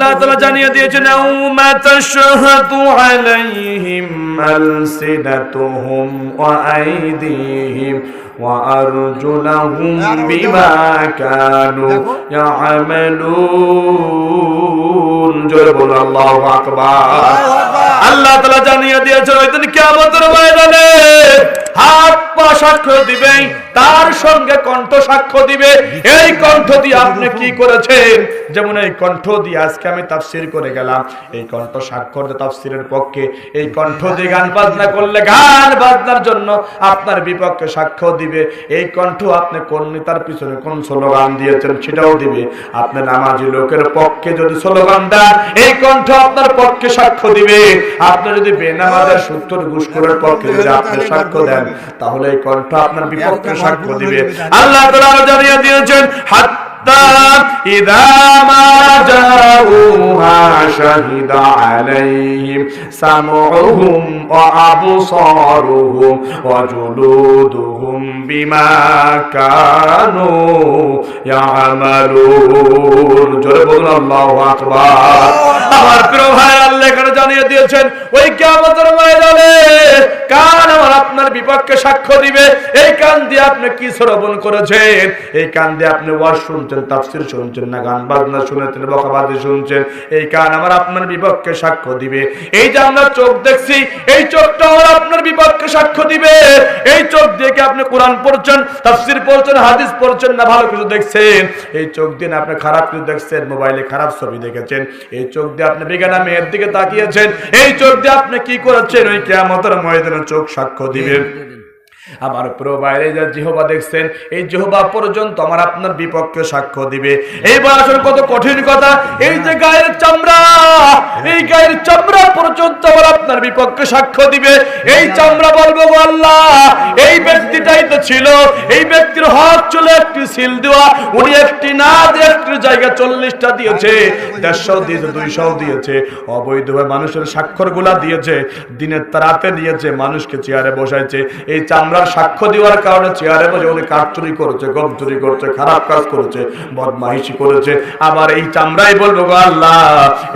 আল্লাহ তাআলা জানিয়ে দিয়েছেন বলো আল্লাহু জানিয়ে দিয়েছেন, ওই দিন কিয়ামতের হাত পা সাক্ষ্য দিবে তার সঙ্গে কণ্ঠ সাক্ষ্য দিবে। এই কণ্ঠ দিয়ে আপনি কি করেছেন? যেমন এই কণ্ঠ দিয়ে আজকে আমি তাফসির করে গেলাম। এই কণ্ঠ স্বাক্ষর তাফসিরের পক্ষে, এই কণ্ঠ দিয়ে গান বাজনা করলে গান বাজনার জন্য আপনার বিপক্ষে সাক্ষ্য দিবে। এই কণ্ঠ আপনি কোন নেতার পিছনে কোন স্লোগান দিয়েছেন সেটাও দিবে। আপনি নামাজি লোকের পক্ষে যদি স্লোগান দেন, এই কণ্ঠ আপনার পক্ষে সাক্ষ্য দিবে। আপনি যদি বেনামাজের সত্তর ঘুষখোরের পক্ষে যদি আপনি সাক্ষ্য দেন, তাহলে এই কণ্ঠ আপনার বিপক্ষে সাক্ষ্য দিবে। আল্লাহ তাআলা জানিয়ে দিয়েছেন হাত্তা ইদা মা জাউহা শাহিদা আলাইহিম সামউহুম ওয়া আবসারুহুম ওয়া জুলুদুহুম বিমা কানু ইয়ামালুন। জোরে বলুন আল্লাহু আকবার। আমার প্রিয় আল্লাহ এখানে জানিয়ে দিয়েছেন, ওই কিয়ামতের ময়দানে কান আমার আপনার বিপক্ষে সাক্ষ্য দিবে। এই কান দিয়ে আপনি কি শ্রবণ করেছেন? এই কান দিয়ে আপনি ওয়াজ শুনছেন, তাফসির শুনছেন না গান বাজনা শুনেছেন বকাবাদি শুনছেন, এই কান আমার আপনার বিপক্ষে সাক্ষ্য দিবে। এই যে আমরা চোখ দেখছি, এই চোখটা আমার আপনার বিপক্ষে সাক্ষ্য দিবে। এই চোখ দিয়ে কি আপনি কোরআন পড়ছেন, তাফসির পড়ছেন, হাদিস পড়ছেন না ভালো কিছু দেখছেন? এই চোখ দিয়ে আপনি খারাপ কিছু দেখছেন, মোবাইলে খারাপ ছবি দেখেছেন। এই চোখ দিয়ে আপনি বেগানা মেয়ের দিকে তাকিয়েছেন। এই চোখ দিয়ে আপনি কি করেছেন? ওই কেয়ামতের ময়দানে চোখ সাক্ষ্য দিবেন। আমার পুরো বাইরে যা জিহবা দেখছেন, এই জিহবা পর্যন্ত আমার আপনার বিপক্ষে সাক্ষ্য দিবে। এইবার আসলে কত কঠিন কথা। এই যে গায়ের চামড়া, এই গায়ের চামড়া পর্যন্ত আমার আপনার বিপক্ষে সাক্ষ্য দিবে। এই চামড়া বলব আল্লাহ, এই ব্যক্তিটাই তো ছিল, এই ব্যক্তির হক ছিল একটি সিল দেওয়া, উনি একটি না দিয়ে একটি জায়গা চল্লিশটা দিয়েছে, দেড়শো দিয়েছে দুইশো দিয়েছে, অবৈধভাবে মানুষের স্বাক্ষরগুলা দিয়েছে, দিনের তারাতে দিয়েছে মানুষকে চেয়ারে বসাইছে, এই চামড়ার সাক্ষ্য দেওয়ার কারণে চেয়ারে বসে উনি কাঠ চুরি করেছে, গম চুরি করেছে, খারাপ কাজ করেছে, বদমাইশি করেছে, আবার এই চামড়াই বলব আল্লাহ,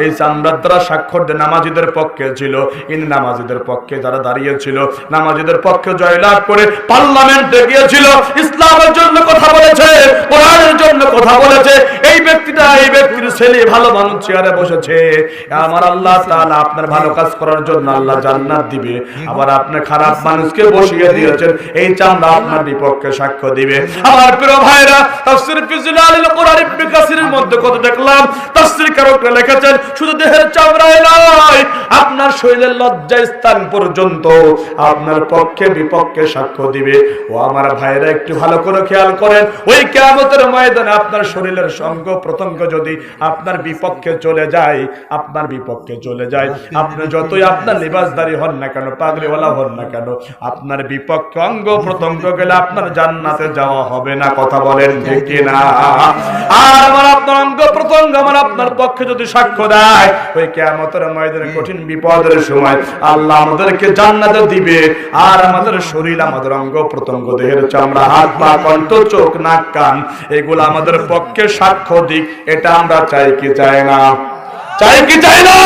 এই চামড়ার দ্বারা স্বাক্ষর নামাজিদের পক্ষে ছিল, ইন নামাজিদের পক্ষে যারা দাঁড়িয়েছিল, নামাজিদের পক্ষে জয়লাভ করে পার্লামেন্টে গিয়েছিল। ইসলামের জন্য কথা বলেছে, কোরআনের জন্য কথা বলেছে। এই ব্যক্তিটা, এই ব্যক্তির ছেলে ভালো মানুষ, চেয়ারে বসেছে। আমার আল্লাহ তাআলা আপনার ভালো কাজ করার জন্য আল্লাহ জান্নাত দিবে। আবার আপনি খারাপ মানুষকে বসিয়ে দিয়েছেন, এই চামড়া আপনার বিপক্ষে সাক্ষ্য দিবে। আমার প্রিয় ভাইরা, তাফসীর ফিজুল আলিল কোরআন ইবনে কাসিরের মধ্যে কত দেখলাম? তাফসীর কারকরা লিখেছেন, শুধু দেহের চামড়াই নয়, আপনার শরীরের লজ্জা স্থান পর্যন্ত আপনার পক্ষে বিপক্ষে সাক্ষ্য দিবে। ও আমার ভাইরা একটু ভালো করে খেয়াল করেন, ওই কিয়ামতের ময়দানে আপনার শরীরের সঙ্গ প্রত্যঙ্গ যদি আপনার বিপক্ষে চলে যায়, আপনার বিপক্ষে চলে যায়। আপনি যতই আপনার লিবাসদারি হন না কেন, পাগড়িওয়ালা হন না কেন, আপনার বিপক্ষে অঙ্গ প্রত্যঙ্গ গেলে আপনার জান্নাতে যাওয়া হবে না। কথা বলেন ঠিক কিনা? আর আমার আপনার অঙ্গ প্রত্যঙ্গ, আমার আপনার পক্ষে যদি সাক্ষ্য দেয়, ওই কেমতের ময়দানে কঠিন বিপদের সময় আল্লাহ আমাদেরকে জান্নাতে দিবে। আর আমাদের শরীর আমাদের অঙ্গ প্রত্যঙ্গ, দেহের চামড়া, হাত, পা, কণ্ঠ, চোখ, নাক, কান, এগুলো আমাদের পক্ষে সাক্ষ্য দিক, এটা আমরা চাই কি চাই না? চাই কি চাই না?